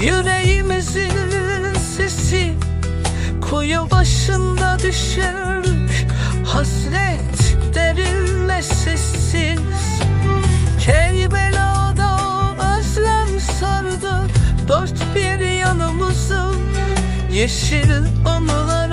Yüreğimizin sesi Kuyu başında düşer. Hasret derinleşsiz Keybela'da özlem sardı. Dört bir yanımızı Yeşil anılar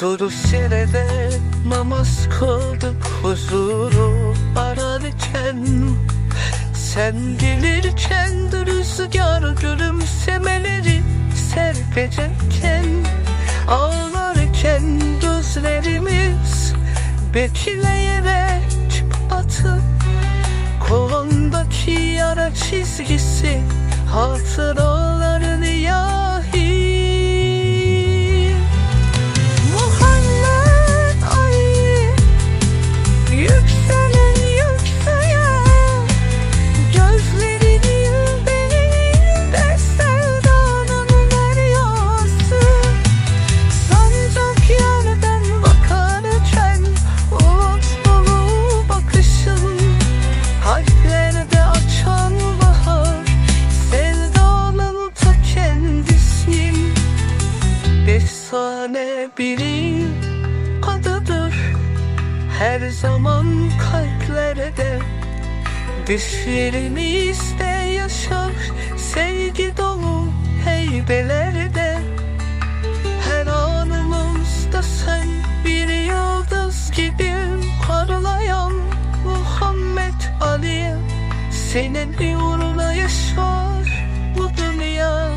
Duru serede namaz kıldık huzuru ararken Sen gelirken rüzgar gülümsemeleri serpecekken Ağlarken gözlerimiz bekleyerek atıp Kolundaki yara çizgisi hatıralarını Her zaman kalplerde Düşlerimizde yaşar. Sevgi dolu heybelerde Her anımızda sen bir yıldız gibi parlayan Muhammed Ali. Senin uğruna yaşar bu dünya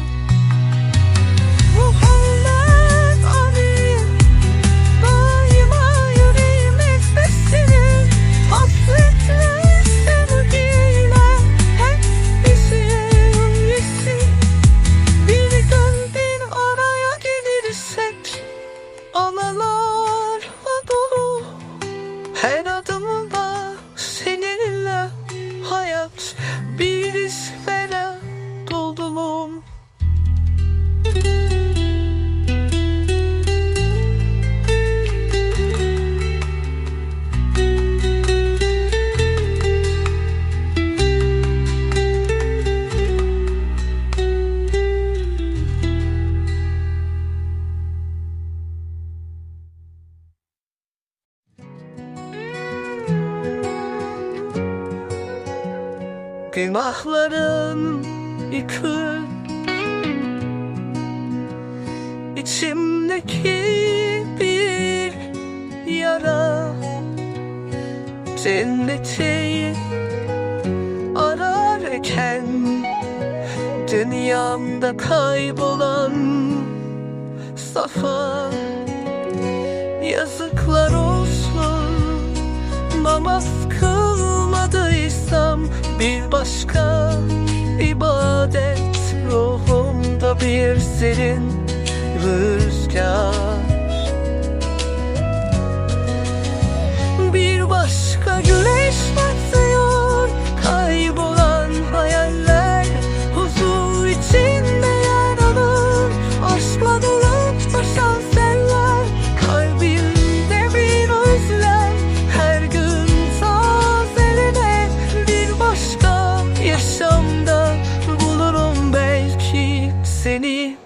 Günahların yıkı. İçimdeki bir yara. Cenneti ararken Dünyamda kaybolan Safa. Yazıklar olsun Namaz kılmadıysam bir başka ibadet Ruhumda bir serin rüzgar seni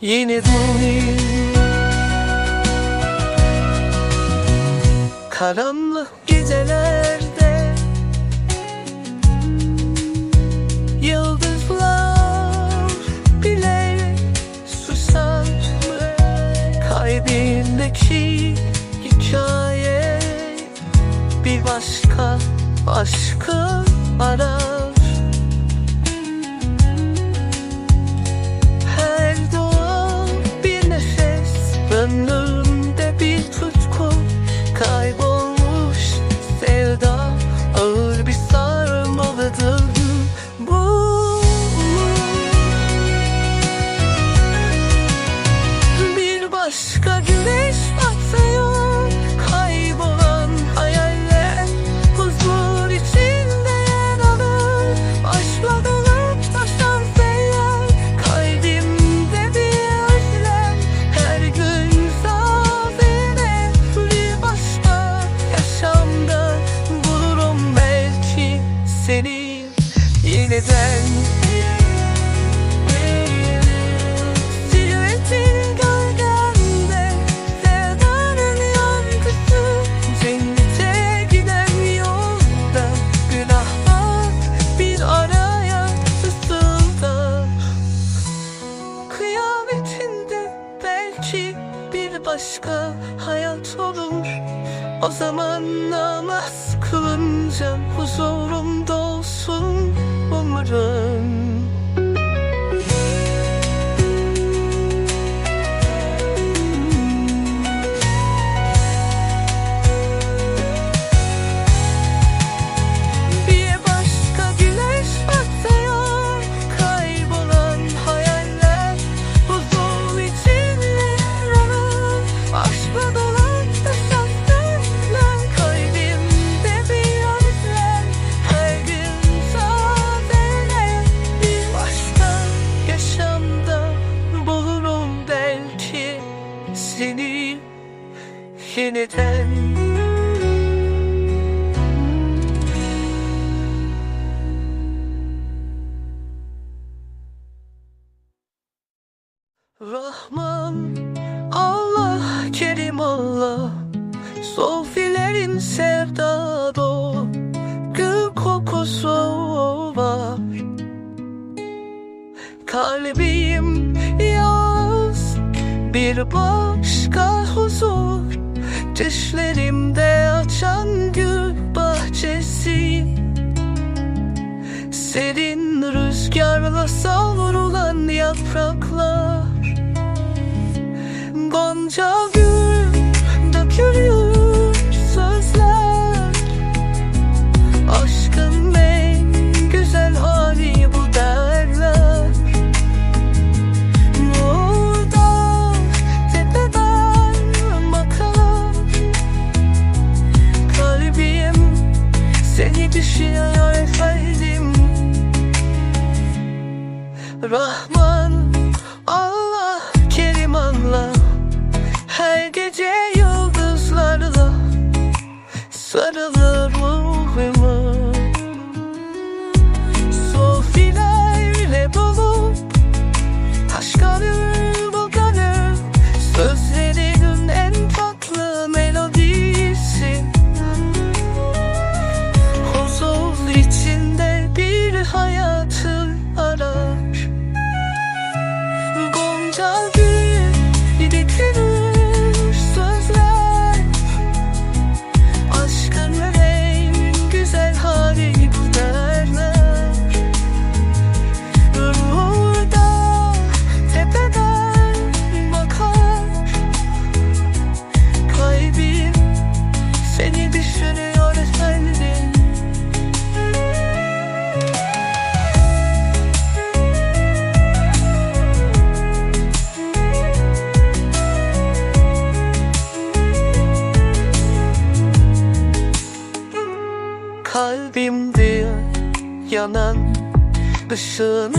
Yeniden Karanlık gecelerde Yıldızlar bile susar Kalbindeki hikaye Bir başka aşkı arar kalbim yaz. Bir başka huzur Düşlerimde açan gül bahçesi. Serin rüzgarla savrulan yapraklar. Bye. sun